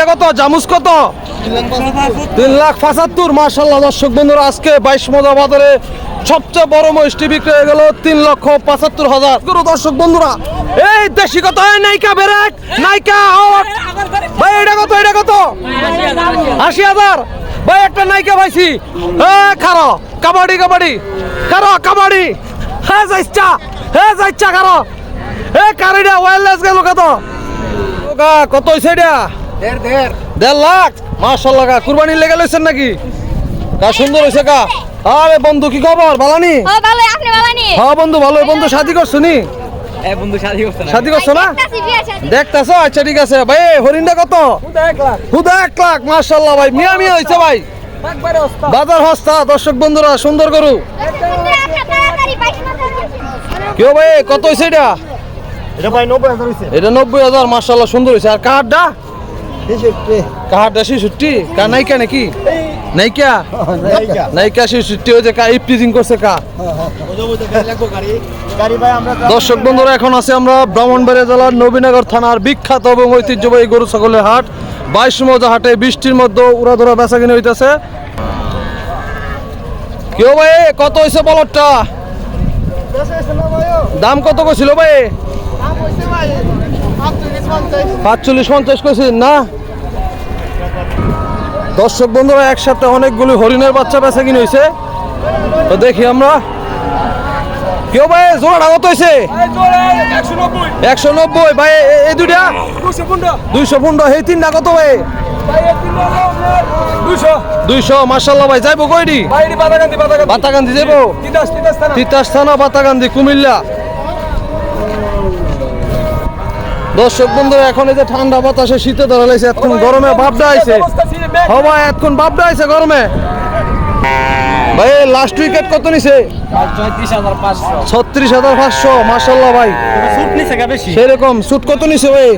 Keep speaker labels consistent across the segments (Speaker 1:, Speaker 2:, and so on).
Speaker 1: এটা কত? জামুস কত? তিন লাখ পঁচাত্তর। মার্শাল্লাহ দর্শক বন্ধুরা, আজকে বাইশ মজা বাজারে সবচেয়ে বড় মহিষটি বিক্রি হয়ে গেল তিন লক্ষ পঁচাত্তর হাজার। গুরু দর্শক বন্ধুরা, এই দেশি কত নাইকা বেরেক নাইকা ভাই, এটা কত এটা কত? আশি হাজার। ভাই, একটা নাইকা পাইছি। এ, খারো, কাবাডি কাবাডি। খারো, কাবাডি। হ্যাঁ যাইচ্ছা হ্যাঁ যাইচ্ছা, খারো। এ, কারিডা ওয়ারলেস গেল কত? কত হইছে এটা? দেড় লাখ? মাশাল্লাহ কা কুরবানি লেগে লইছেন নাকি? কা সুন্দর হইছে কা আরে বন্ধু কি খবর? বালানি?
Speaker 2: ও ভালো আপনি ভালো
Speaker 1: হ্যাঁ বন্ধু ভালো বন্ধু শাদি করছ নি? শাদি করছ না।
Speaker 2: দেখতাছি বিয়ে শাদী।
Speaker 1: দেখতেছো? আচ্ছা ঠিক আছে। ভাই হরিণটা কত? হুদা এক লাখ। মাশাল্লাহ ভাই। মিয়া মিয়া হইছে ভাই। বাজার হস্তা দর্শক বন্ধুরা সুন্দর গরু।
Speaker 2: মাথা
Speaker 1: কেউ ভাই কত হইছে এটা?
Speaker 3: এটা ভাই নব্বই হাজার হয়েছে
Speaker 1: এটা নব্বই হাজার মার্শাল্লাহ সুন্দর হয়েছে আর কাহারটা কাহারটা শিশুটি কা নাইকা নাকি? নাইকা? নাইকা। শিশুটি ওই যে কা ইফটিজিং করছে কা
Speaker 3: ভাই আমরা
Speaker 1: দর্শক বন্ধুরা এখন আছে আমরা ব্রাহ্মণবাড়িয়া জেলার নবীনগর থানার বিখ্যাত এবং ঐতিহ্যবাহী গরু ছাগলের হাট। বাইশ মজা হাটে বৃষ্টির মধ্যে উড়াধরা বেচা কিনে হইতেছে। কেউ ভাই কত হয়েছে বলটটা দাম কত কইছিল ভাই। পাঁচচল্লিশ পঞ্চাশ কইছেন না। দর্শক বন্ধুরা একসাথে অনেকগুলি হরিণের বাচ্চা বেচা কিনে হয়েছে তো দেখি আমরা। কেউ ভাই জোড়াটা কত হয়েছে একশো নব্বই। ভাই এই দুইটা? দুইশো পনেরো। এই তিনটা কত ভাই? দুইশো। মার্শাল্লাহ ভাই যাইবো কইডি? বাতাকান্দি যাইবো? তিতাস থানা। বাতাকান্দি কুমিল্লা। দর্শক বন্ধুরা এখন এই যে ঠান্ডা বাতাসে শীতে ধরা লাইছে এখন গরমে ভাবটা আইছে হবা এখন ভাবটা আইছে গরমে। ভাই লাস্ট উইকেট কত নিছে? ছত্রিশ হাজার পাঁচশো। মার্শাল্লাহ ভাই। সেরকম সুট কত নিছে ভাই?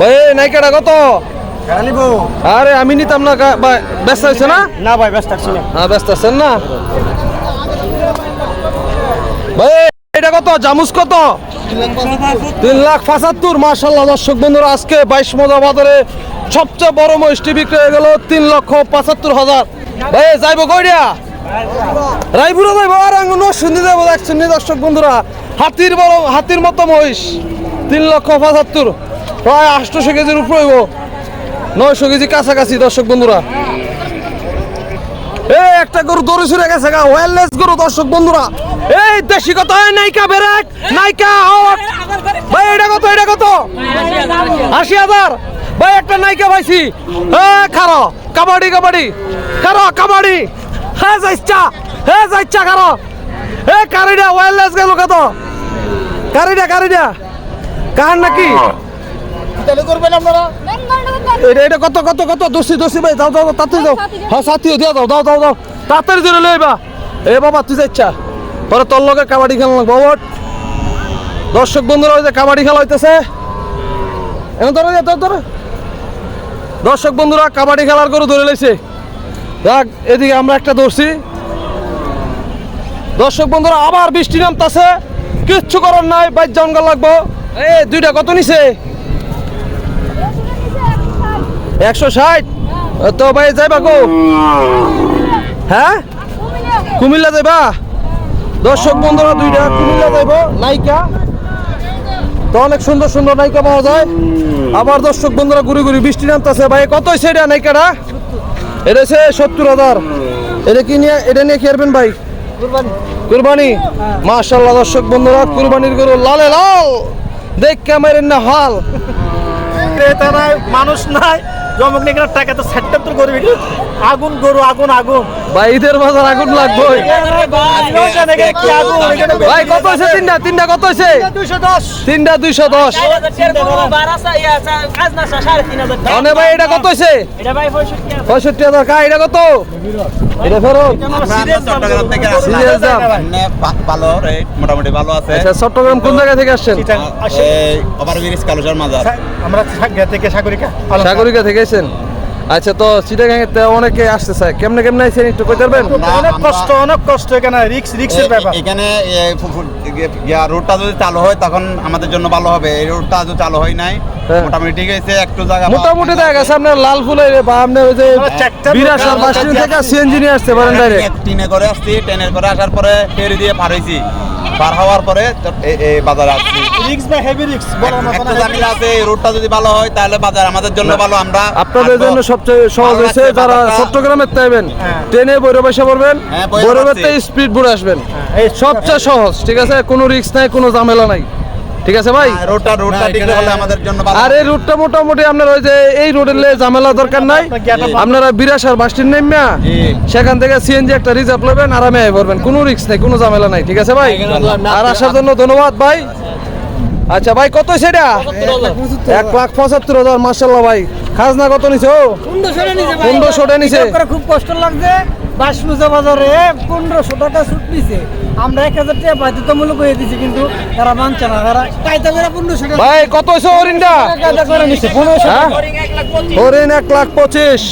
Speaker 1: ভাই নাইকাটা কত? আরে আমি নিতাম না ব্যস্ত হয়েছে না?
Speaker 3: না ভাই ব্যস্ত থাকছি না
Speaker 1: ব্যস্ত আছেন না ভাই এটা কত? জামুস কত? তিন লাখ পঁচাত্তর মার্শাল্লাহ দর্শক বন্ধুরা, আজকে বাইশ মজা বাজারে সবচেয়ে বড় মহিষটি বিক্রি হয়ে গেল তিন লক্ষ পঁচাত্তর হাজার। ভাই যাইবো কইডিয়া আর আঙ্গুন যাব দেখছেন দর্শক বন্ধুরা। হাতির বড়, হাতির মতো মহিষ। তিন লক্ষ পঁচাত্তর, প্রায় আটশোশো কেজির উপরে হইব। নয়শো কেজি কাছাকাছি, দর্শক বন্ধুরা। এই একটা গরু দৌড়ে ছুড়ে গেছে গা। ওয়্যারলেস গরু, দর্শক বন্ধুরা। এই দেশি কত নাইকা বেরেক নাইকা হট ভাই এটা কত এটা কত? আশি হাজার। ভাই একটা নাইকা পাইছি। এ খারো কাবাডি কাবাডি। খারো কাবাডি। হ্যাঁ যাইচ্ছা হ্যাঁ যাইচ্ছা খারো। এ কারিডা ওয়্যারলেস গেল কত? কারিডা কারিডা কার নাকি?
Speaker 3: তাহলে করবেন আপনারা?
Speaker 1: এটা এটা কত কত কত? দোষী দোষী ভাই দাও দাও দাও, তাড়াতাড়ি দাও হ্যাঁ দিয়ে দাও দাও দাও দাও তাড়াতাড়ি ধরে লইবা। এ বাবা তুই যাচ্ছা পরে তোর লগে কাবাডি খেলা লাগবো দর্শক বন্ধুরা যে কাবাডি খেলা হইতেছে। এখন ধরে ধর, ধরে। দর্শক বন্ধুরা, কাবাডি খেলার গরু ধরে লইছে। দেখ এদিকে আমরা একটা ধরছি। দর্শক বন্ধুরা, আবার বৃষ্টি নামতাছে। কিচ্ছু করার নাই, বাইর জঙ্গল লাগবো। এ দুইটা কত নিছে? একশো ষাট। তো ভাই, যাইবা গো হ্যাঁ? কুমিল্লা যাইবা? দর্শক বন্ধুরা দুইটা কুমিল্লা যাইব নায়িকা তো অনেক সুন্দর সুন্দর নায়িকা পাওয়া যায়। আবার দর্শক বন্ধুরা ঘুরি ঘুরি বৃষ্টি নামতেছে। ভাই কত হয়েছে এটা নাইকাটা? এটা হচ্ছে সত্তর হাজার। এটা কি নিয়ে এটা নিয়ে খেয়ারবেন ভাই? কুরবানি। মাশাল্লাহ দর্শক বন্ধুরা কুরবানির গরু লালে লাল। দেখ ক্যামেরের না হাল।
Speaker 3: ক্রেতা নাই মানুষ নাই। জমক নিয়ে টাকা তো সেটটা করবি আগুন গরু আগুন আগুন।
Speaker 1: ভাই ঈদের বাজার আগুন লাগবে।
Speaker 3: জানে কি আগুন এখানে
Speaker 1: ভাই কত হয়েছে? তিনটা তিনটা কত হয়েছে? তিনটা দুইশো দশ। অনে ভাই এটা কত হয়েছে? পঁয়ষট্টি হাজার। কা এটা কত? এটা ফেরত।
Speaker 4: চট্টগ্রাম থেকে আসছি।
Speaker 1: সিরিয়াস দাম
Speaker 4: এমনি ভা- ভালো মোটামুটি ভালো আছে
Speaker 1: আচ্ছা চট্টগ্রাম কোন জায়গা থেকে আসছেন?
Speaker 3: আমরা সাগরিকা থেকে সাগরিকা।
Speaker 1: সাগরিকা থেকে এসেছেন আচ্ছা তো চিটাগাং এ অনেকে আসতে চায় কেমনে কেমনে আইছেন একটু কই পারবেন?
Speaker 3: অনেক কষ্ট অনেক কষ্ট এখানে রিক্স রিক্সের ব্যাপার।
Speaker 4: এখানে গিয়া রোডটা যদি চালু হয় তখন আমাদের জন্য ভালো হবে। এই রোডটা যদি চালু হয় নাই
Speaker 1: হ্যাঁ।
Speaker 4: মোটামুটি ঠিক আছে একটু জায়গা
Speaker 1: মোটামুটি দেখা গেছে আপনার লাল ফুলের বা আপনার ওই যে
Speaker 3: চারটা
Speaker 1: বিরাশ আর
Speaker 3: দোকান
Speaker 1: বাস
Speaker 3: আছে,
Speaker 1: থেকে সিএনজি নিয়ে আসতে পারেন ডাইরেক্ট
Speaker 4: টিনে করে আসছি ট্রেনের করে আসার পরে ফেরি দিয়ে পার হয়েছি। পার হওয়ার পরে এই বাজারে আসছি।
Speaker 3: রিক্স বা হেভি রিক্স না
Speaker 4: একটা ঝামেলা আছে এই রোডটা যদি ভালো হয় তাহলে বাজার আমাদের জন্য ভালো আমরা
Speaker 1: আপনাদের জন্য সবচেয়ে সহজ হয়েছে যারা
Speaker 4: চট্টগ্রামে
Speaker 1: চট্টগ্রামের তাইবেন
Speaker 3: হ্যাঁ।
Speaker 1: ট্রেনে বৈরব এসে পড়বেন
Speaker 4: হ্যাঁ,
Speaker 1: বৈরবেতে স্পিড বুড়ে আসবেন।
Speaker 3: এই
Speaker 1: সবচেয়ে সহজ ঠিক আছে? কোনো রিক্স নাই কোনো ঝামেলা নাই। ঠিক আছে ভাই?
Speaker 4: হ্যাঁ, রোডটা রোডটা ঠিক হলে আমাদের জন্য ভালো।
Speaker 1: আর এই রুটটা মোটামুটি আপনার ওই যে এই রোডের লে ঝামেলা দরকার নাই।
Speaker 3: আপনার জ্ঞানটা ভালো।
Speaker 1: আপনারা বিরাশ আর বাসটির নেমিয়া
Speaker 4: জি।
Speaker 1: সেখান থেকে সিএনজি একটা রিজার্ভ নেবেন আরামে আয় পড়বেন কোনো রিস্ক নাই কোনো ঝামেলা নাই ঠিক আছে ভাই? আর আসার জন্য ধন্যবাদ ভাই। আচ্ছা ভাই কত সেটা এক লাখ পঁচাত্তর হাজার মার্শাল্লাহ ভাই। খাজনা কত নিছে ও? পনেরোশোটা নিছে
Speaker 5: খুব কষ্ট লাগছে। বাসমুজা বাজারে পনেরোশো টাকা ছুট নিছে। আমরা এক হাজার টাকা বাধ্যতামূলক হয়ে দিছি কিন্তু তারা মানছে না। তারা কায়দা করে পনেরোশো টাকা।
Speaker 1: ভাই কত হয়েছে হরিণটা?
Speaker 5: কায়দা করে নিচ্ছে পনেরোশো
Speaker 1: হ্যাঁ? হরিণ এক লাখ পঁচিশ।